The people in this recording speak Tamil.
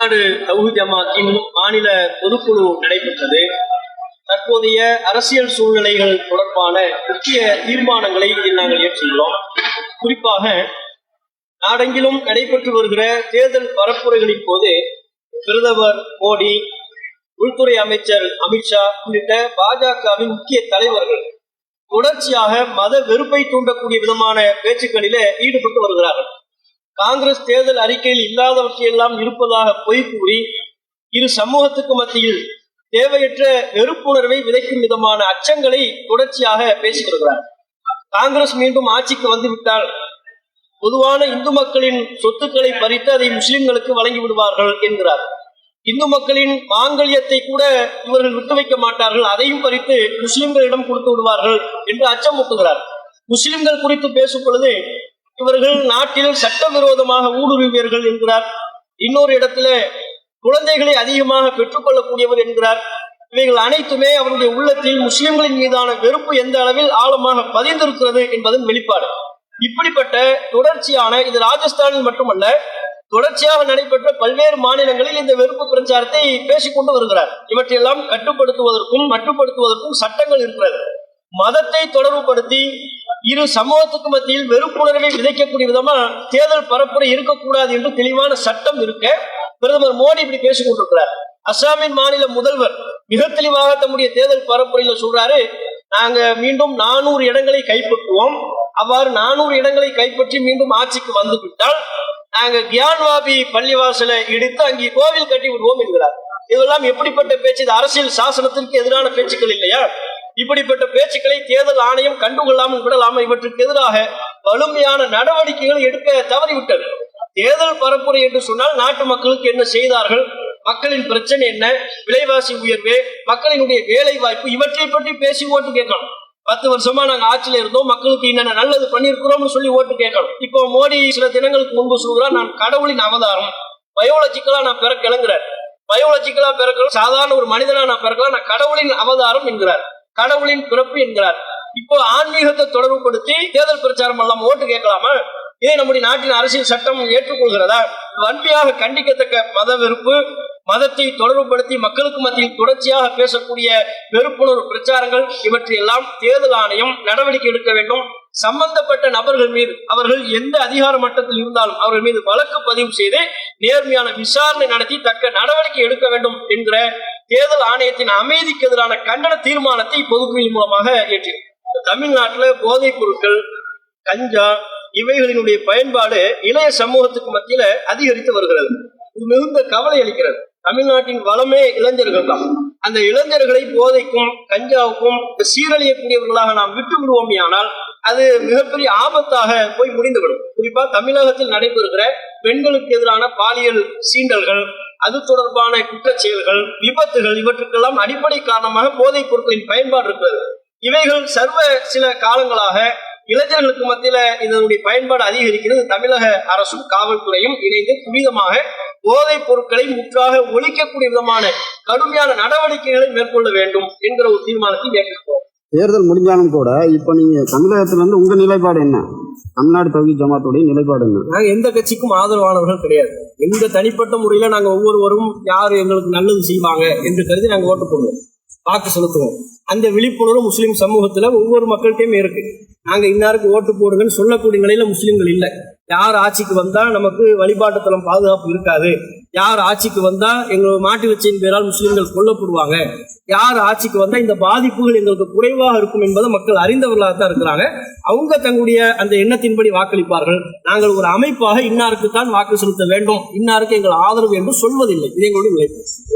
தமிழ்நாடு தௌஹி ஜமாத்தின் மாநில பொதுக்குழு நடைபெற்றது. தற்போதைய அரசியல் சூழ்நிலைகள் தொடர்பான முக்கிய தீர்மானங்களை இதில் நாங்கள் ஏற்றுள்ளோம். குறிப்பாக நாடெங்கிலும் நடைபெற்று வருகிற தேர்தல் பரப்புரைகளின் போது பிரதமர் மோடி உள்துறை அமைச்சர் அமித்ஷா உள்ளிட்ட பாஜகவின் முக்கிய தலைவர்கள் தொடர்ச்சியாக மத வெறுப்பை தூண்டக்கூடிய விதமான பேச்சுக்களில ஈடுபட்டு வருகிறார்கள். காங்கிரஸ் தேர்தல் அறிக்கையில் இல்லாதவற்றையெல்லாம் இருப்பதாக பொய் கூறி இரு சமூகத்துக்கு மத்தியில் தேவையற்ற வெறுப்புணர்வை விதைக்கும் விதமான அச்சங்களை தொடர்ச்சியாக பேசி வருகிறார் காங்கிரஸ் மீண்டும் ஆட்சிக்கு வந்துவிட்டால் பொதுவான இந்து மக்களின் சொத்துக்களை பறித்து அதை முஸ்லிம்களுக்கு வழங்கி விடுவார்கள் என்கிறார். இந்து மக்களின் மாங்கல்யத்தை கூட இவர்கள் விட்டு வைக்க மாட்டார்கள் அதையும் பறித்து முஸ்லிம்களிடம் கொடுத்து விடுவார்கள் என்று அச்சமூட்டுகிறார். முஸ்லிம்கள் குறித்து பேசும் பொழுது இவர்கள் நாட்டில் சட்டவிரோதமாக ஊடுருவியர்கள் என்கிறார். இன்னொரு இடத்துல குழந்தைகளை அதிகமாக பெற்றுக்கொள்ளக்கூடியவர் என்கிறார். இவைகள் அனைத்துமே அவருடைய உள்ளத்தில் முஸ்லிம்களின் மீதான வெறுப்பு எந்த அளவில் ஆழமாக பதிந்திருக்கிறது என்பதன் வெளிப்பாடு. இப்படிப்பட்ட தொடர்ச்சியான இது ராஜஸ்தானில் மட்டுமல்ல தொடர்ச்சியாக நடைபெற்ற பல்வேறு மாநிலங்களில் இந்த வெறுப்பு பிரச்சாரத்தை பேசிக்கொண்டு வருகிறார். இவற்றையெல்லாம் கட்டுப்படுத்துவதற்கும் மட்டுப்படுத்துவதற்கும் சட்டங்கள் இருக்கிறது. மதத்தை தொடர்புபடுத்தி இரு சமூகத்துக்கு மத்தியில் வெறுப்புணர்வை விதைக்கக்கூடிய விதமா தேர்தல் பரப்புரை இருக்கக்கூடாது என்று தெளிவான சட்டம் இருக்க பிரதமர் மோடி இப்படி பேசிக் கொண்டிருக்கிறார். அசாமின் மாநில முதல்வர் மிக தெளிவாக தம்முடைய தேர்தல் பரப்புரையில சொல்றாரு நாங்க மீண்டும் நானூறு இடங்களை கைப்பற்றுவோம். அவ்வாறு நானூறு இடங்களை கைப்பற்றி மீண்டும் ஆட்சிக்கு வந்து விட்டால் நாங்க கியான்வாபி பள்ளிவாசலை இடித்து அங்கே கோவில் கட்டி விடுவோம் என்கிறார். இதெல்லாம் எப்படிப்பட்ட பேச்சு? இது அரசியல் சாசனத்திற்கு எதிரான பேச்சுக்கள் இல்லையா? இப்படிப்பட்ட பேச்சுக்களை தேர்தல் ஆணையம் கண்டுகொள்ளாமல் விடலாமல் இவற்றுக்கு எதிராக வலிமையான நடவடிக்கைகள் எடுக்க தவறிவிட்டது. தேர்தல் பரப்புரை என்று சொன்னால் நாட்டு மக்களுக்கு என்ன செய்தார்கள்? மக்களின் பிரச்சனை என்ன? விலைவாசி உயர்வு மக்களினுடைய வேலை வாய்ப்பு இவற்றை பற்றி பேசி ஓட்டு கேட்கணும் பத்து வருஷமா நாங்க ஆட்சியில இருந்தோம் மக்களுக்கு என்னென்ன நல்லது பண்ணியிருக்கிறோம்னு சொல்லி ஓட்டு கேட்கணும் இப்போ மோடி சில தினங்களுக்கு முன்பு சொல்கிறார் நான் கடவுளின் அவதாரம் பயோலஜிக்கலா நான் பிறக்கலங்கிறார். பயோலஜிக்கலா பிறக்கலாம் சாதாரண ஒரு மனிதனா நான் பிறக்கலாம் நான் கடவுளின் அவதாரம் என்கிறார். கடவுளின் பிறப்பு என்கிறார். இப்போ ஆன்மீகத்தை தொடர்புபடுத்தி தேர்தல் பிரச்சாரம் எல்லாம் ஓட்டு கேட்கலாமா? இதை நம்முடைய நாட்டின் அரசியல் சட்டம் ஏற்றுக்கொள்கிறதா? வன்மையாக கண்டிக்கத்தக்க மத வெறுப்பு மதத்தை தொடர்புபடுத்தி மக்களுக்கு மத்தியில் தொடர்ச்சியாக பேசக்கூடிய வெறுப்புணர்வு பிரச்சாரங்கள் இவற்றையெல்லாம் தேர்தல் ஆணையம் நடவடிக்கை எடுக்க வேண்டும். சம்பந்தப்பட்ட நபர்கள் மீது அவர்கள் எந்த அதிகார மட்டத்தில் இருந்தாலும் அவர்கள் மீது வழக்கு பதிவு செய்து நேர்மையான விசாரணை நடத்தி தக்க நடவடிக்கை எடுக்க வேண்டும் என்கிற தேர்தல் ஆணையத்தின் அமைதிக்கு எதிரான கண்டன தீர்மானத்தை பொதுக்குழு மூலமாக ஏற்றியது தமிழ்நாட்டில் போதைப் பொருட்கள் கஞ்சா இவைகளினுடைய பயன்பாடு இளைய சமூகத்துக்கு மத்தியில அதிகரித்து வருகிறது. இது மிகுந்த கவலை அளிக்கிறது. தமிழ்நாட்டின் வளமே இளைஞர்கள் தான். அந்த இளைஞர்களை போதைக்கும் கஞ்சாவுக்கும் சீரழியக்கூடியவர்களாக நாம் விட்டு விடுவோம் ஆனால் அது மிகப்பெரிய ஆபத்தாக போய் முடிந்துவிடும். குறிப்பா தமிழகத்தில் நடைபெறுகிற பெண்களுக்கு எதிரான பாலியல் சீண்டல்கள் அது தொடர்பான குற்ற செயல்கள் விபத்துகள் இவற்றுக்கெல்லாம் அடிப்படை காரணமாக போதைப் பொருட்களின் பயன்பாடு இருக்கிறது. இவைகள் சர்வ சில காலங்களாக இளைஞர்களுக்கு மத்தியில இதனுடைய பயன்பாடு அதிகரிக்கிறது. தமிழக அரசும் காவல்துறையும் இணைந்து துரிதமாக போதைப் பொருட்களை முற்றாக ஒழிக்கக்கூடிய விதமான கடுமையான நடவடிக்கைகளை மேற்கொள்ள வேண்டும் என்கிற ஒரு தீர்மானத்தை மேற்கொள்கிறோம். தேர்தல் முடிஞ்சாலும் கூட இப்ப நீங்க தமிழகத்துல இருந்து உங்க நிலைப்பாடு என்ன? தமிழ்நாடு தொகுதி ஜமாத்துடைய நிலைப்பாடு என்ன? நாங்க எந்த கட்சிக்கும் ஆதரவானவர்கள் கிடையாது. எங்க தனிப்பட்ட முறையில நாங்க ஒவ்வொருவரும் யார் எங்களுக்கு நல்லது செய்வாங்க என்று கருதி நாங்க ஓட்டு போடுவோம். வாக்கு செலுத்துவோம். அந்த விழிப்புணர்வு முஸ்லீம் சமூகத்துல ஒவ்வொரு மக்கள்கிட்டயும் இருக்கு. நாங்க இன்னாருக்கு ஓட்டு போடுங்கன்னு சொல்லக்கூடிய நிலையில முஸ்லீம்கள் இல்லை. யார் ஆட்சிக்கு வந்தா நமக்கு வழிபாட்டுத்தலம் பாதுகாப்பு இருக்காது. யார் ஆட்சிக்கு வந்தா எங்களோட மாட்டு வச்சின் பேரால் முஸ்லீம்கள் கொல்லப்படுவாங்க. யார் ஆட்சிக்கு வந்தா இந்த பாதிப்புகள் எங்களுக்கு குறைவாக இருக்கும் என்பதை மக்கள் அறிந்தவர்களாக தான் இருக்கிறாங்க. அவங்க தங்களுடைய அந்த எண்ணத்தின்படி வாக்களிப்பார்கள். நாங்கள் ஒரு அமைப்பாக இன்னாருக்கு தான் வாக்கு செலுத்த வேண்டும். இன்னாருக்கு எங்கள் ஆதரவு என்று சொல்வதில்லை. இது எங்களுடைய உழைப்பு